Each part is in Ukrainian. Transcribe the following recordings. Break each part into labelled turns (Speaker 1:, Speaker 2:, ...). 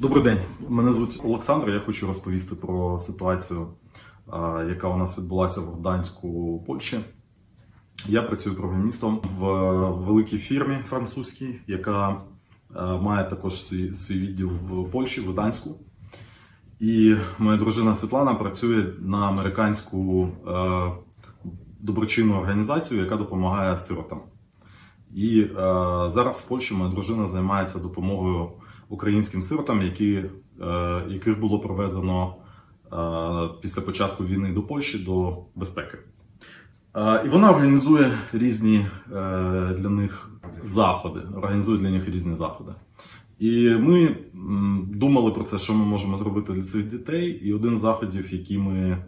Speaker 1: Добрий день, мене звуть Олександр. Я хочу розповісти про ситуацію, яка у нас відбулася в Гданську, Польщі. Я працюю програмістом в великій фірмі французькій, яка має також свій, свій відділ в Польщі, в Гданську. І моя дружина Світлана працює на американську е, доброчинну організацію, яка допомагає сиротам. І е, зараз в Польщі моя дружина займається допомогою українським сиротам, які, е, яких було провезено е, після початку війни до Польщі до безпеки. Е, і вона організує різні для них заходи. Організує для них різні заходи. І ми думали про це, що ми можемо зробити для цих дітей. І один з заходів, який ми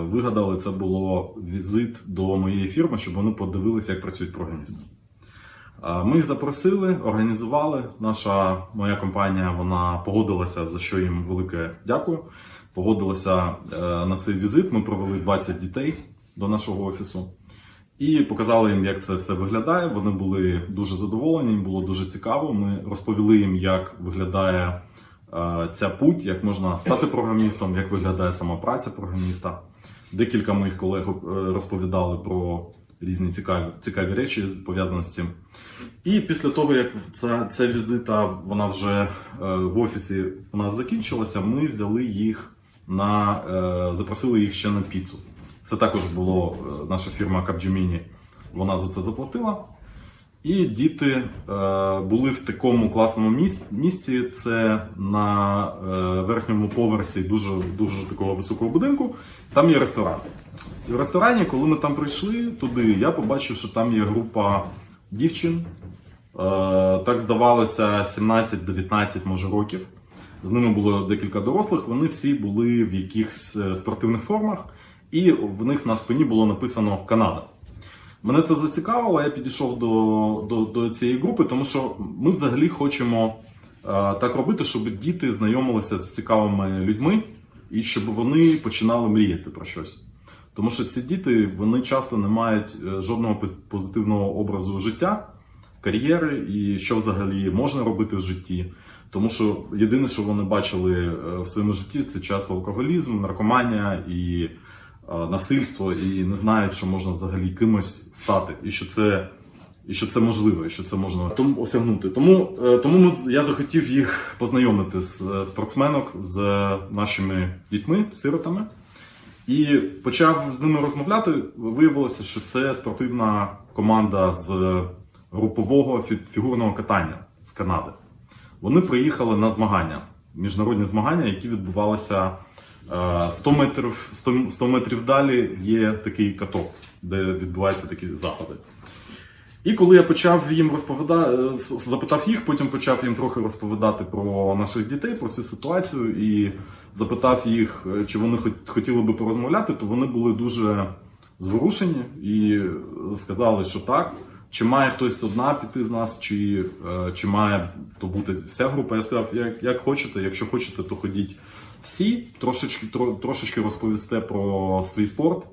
Speaker 1: вигадали, це було візит до моєї фірми, щоб вони подивилися, як працюють програмісти. Ми їх запросили, організували. Наша моя компанія вона погодилася, за що їм велике дякую. Погодилася е, на цей візит. Ми провели 20 дітей до нашого офісу і показали їм, як це все виглядає. Вони були дуже задоволені, їм було дуже цікаво. Ми розповіли їм, як виглядає е, ця путь, як можна стати програмістом, як виглядає сама праця програміста. Декілька моїх колег е, розповідали про різні цікаві, цікаві речі пов'язані з цим. І після того, як ця, ця візита вона вже е, в офісі у нас закінчилася, ми взяли їх на е, запросили їх ще на піцу. Це також було е, наша фірма Capgemini, вона за це заплатила. І діти е, були в такому класному місці. Це на е, верхньому поверсі дуже, дуже такого високого будинку. Там є ресторан. І в ресторані, коли ми там прийшли туди, я побачив, що там є група дівчин. Е, так здавалося, 17-19 може років. З ними було декілька дорослих. Вони всі були в якихось спортивних формах, і в них на спині було написано Канада. Мене це зацікавило, я підійшов до, до, до цієї групи, тому що ми взагалі хочемо е, так робити, щоб діти знайомилися з цікавими людьми і щоб вони починали мріяти про щось. Тому що ці діти вони часто не мають е, жодного позитивного образу життя, кар'єри і що взагалі можна робити в житті. Тому що єдине, що вони бачили е, в своєму житті, це часто алкоголізм, наркоманія і насильство, і не знають, що можна взагалі кимось стати, і що це. І що це можливо, і що це можна тому осягнути. Тому, е, тому ми, я захотів їх познайомити з е, спортсменок з нашими дітьми, сиротами. І почав з ними розмовляти. Виявилося, що це спортивна команда з групового фігурного катання з Канади. Вони приїхали на змагання, міжнародні змагання, які відбувалися е, 100 метрів, 100, 100 метрів далі є такий каток, де відбуваються такі заходи. І коли я почав їм розповідати, запитав їх, потім почав їм трохи розповідати про наших дітей, про цю ситуацію, і запитав їх, е, чи вони хотіли би порозмовляти, то вони були дуже зворушені і сказали, що так. Чи має хтось одна піти з нас, чи, е, чи має то бути вся група? Я сказав, як, як хочете, якщо хочете, то ходіть всі, трошечки, тро, трошечки розповісте про свій спорт,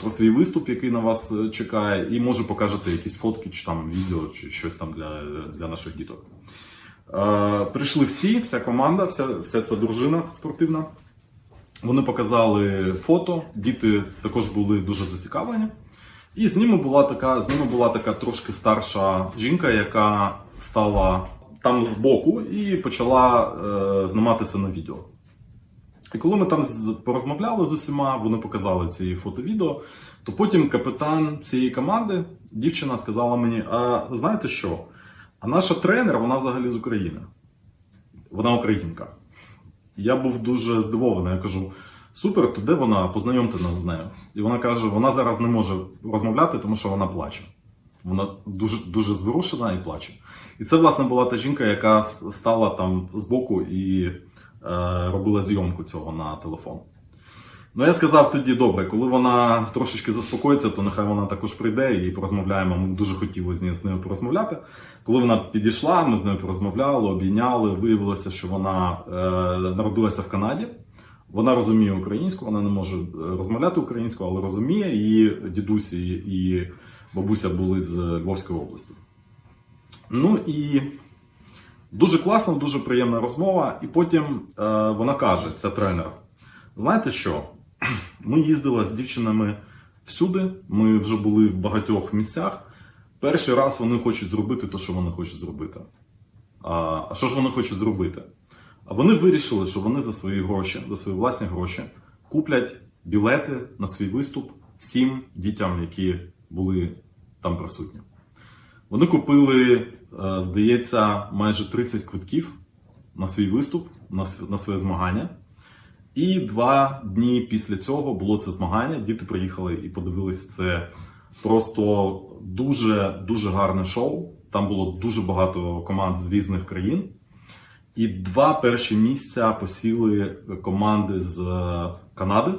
Speaker 1: про свій виступ, який на вас е, чекає, і може покажете якісь фотки, чи там відео, чи щось там для, для наших діток. Е, прийшли всі, вся команда, вся, вся ця дружина спортивна. Вони показали фото, діти також були дуже зацікавлені. І з ними була така, з ними була така трошки старша жінка, яка стала там збоку і почала е, знімати це на відео. І коли ми там порозмовляли з усіма, вони показали ці фото-відео, то потім капітан цієї команди, дівчина, сказала мені: а знаєте що? А наша тренер, вона взагалі з України. Вона українка. Я був дуже здивований. Я кажу: супер, то де вона? Познайомте нас з нею. І вона каже: вона зараз не може розмовляти, тому що вона плаче. Вона дуже дуже зворушена і плаче. І це, власне, була та жінка, яка стала там збоку і робила зйомку цього на телефон. Ну, я сказав тоді, добре, коли вона трошечки заспокоїться, то нехай вона також прийде і порозмовляємо. Ми дуже хотіли з нею, порозмовляти. Коли вона підійшла, ми з нею порозмовляли, обійняли. Виявилося, що вона е, народилася в Канаді. Вона розуміє українську, вона не може е, розмовляти українською, але розуміє. Її дідусь і бабуся були з Львовської області. Ну і Дуже класна, дуже приємна розмова. І потім е, вона каже: це тренер. Знаєте що? Ми їздили з дівчинами всюди. Ми вже були в багатьох місцях. Перший раз вони хочуть зробити те, що вони хочуть зробити. А, а що ж вони хочуть зробити? А вони вирішили, що вони за свої гроші, за свої власні гроші, куплять білети на свій виступ всім дітям, які були там присутні. Вони купили, е, здається, майже 30 квитків на свій виступ, на своє змагання. І два дні після цього було це змагання. Діти приїхали і подивились це просто дуже дуже гарне шоу. Там було дуже багато команд з різних країн. І два перші місця посіли команди з е, Канади.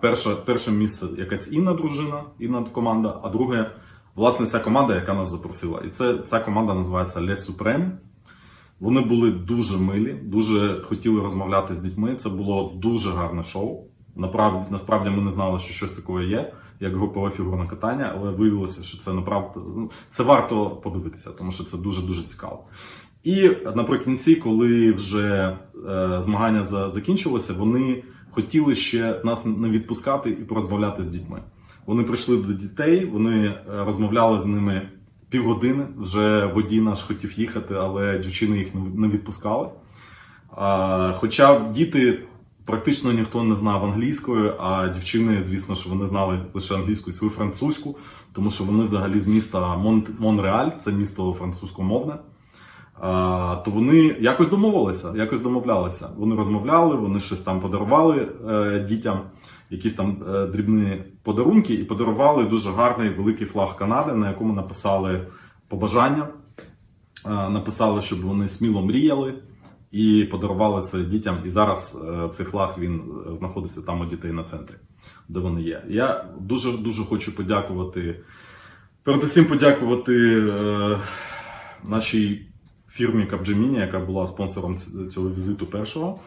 Speaker 1: Перше, перше місце якась інна дружина, інна команда, а друге, власне, ця команда, яка нас запросила. І це, ця команда називається Les Supreme. Вони були дуже милі, дуже хотіли розмовляти з дітьми. Це було дуже гарне шоу. Направді, насправді ми не знали, що щось таке є, як групове фігурне катання, але виявилося, що це направді ну, це варто подивитися, тому що це дуже дуже цікаво. І наприкінці, коли вже е, змагання за, закінчилося, вони хотіли ще нас не відпускати і порозмовляти з дітьми. Вони прийшли до дітей, вони е, розмовляли з ними півгодини. Вже водій наш хотів їхати, але дівчини їх не- відпускали. Хоча діти практично ніхто не знав англійської, а дівчини, звісно, що вони знали лише англійську і свою французьку, тому що вони взагалі з міста Мон- Монреаль, це місто французькомовне. То вони якось домовилися, якось домовлялися. Вони розмовляли, вони щось там подарували е, дітям, якісь там е, дрібні подарунки, і подарували дуже гарний великий флаг Канади, на якому написали побажання, е, написали, щоб вони сміло мріяли, і подарували це дітям. І зараз е, цей флаг він знаходиться там у дітей на центрі, де вони є. Я дуже дуже хочу подякувати. Передусім подякувати е, нашій фірмі Capgemini, яка була спонсором цього візиту першого.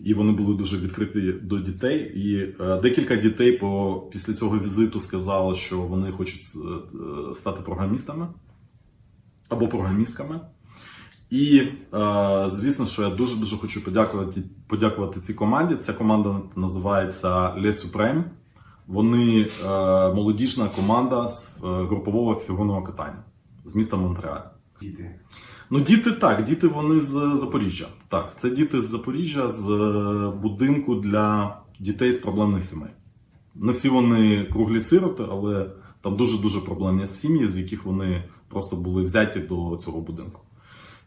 Speaker 1: І вони були дуже відкриті до дітей. І е, декілька дітей по, після цього візиту сказали, що вони хочуть е, стати програмістами або програмістками. І е, звісно, що я дуже дуже хочу подякувати, подякувати цій команді. Ця команда називається Les Supreme. Вони молодіжна команда з групового фігурного катання з міста Монреаль.
Speaker 2: Діти.
Speaker 1: Ну, діти так, діти вони з Запоріжжя. Так, це діти з Запоріжжя з е, будинку для дітей з проблемних сімей. Не всі вони круглі сироти, але там дуже дуже проблемні сім'ї, з яких вони просто були взяті до цього будинку.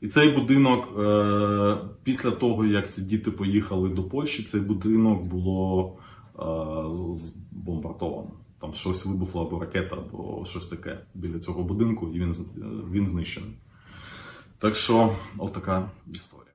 Speaker 1: І цей будинок, е, після того, як ці діти поїхали до Польщі, цей будинок було е, збомбардовано. Там щось вибухло або ракета, або щось таке біля цього будинку, і він, він знищений. Так що, отака історія.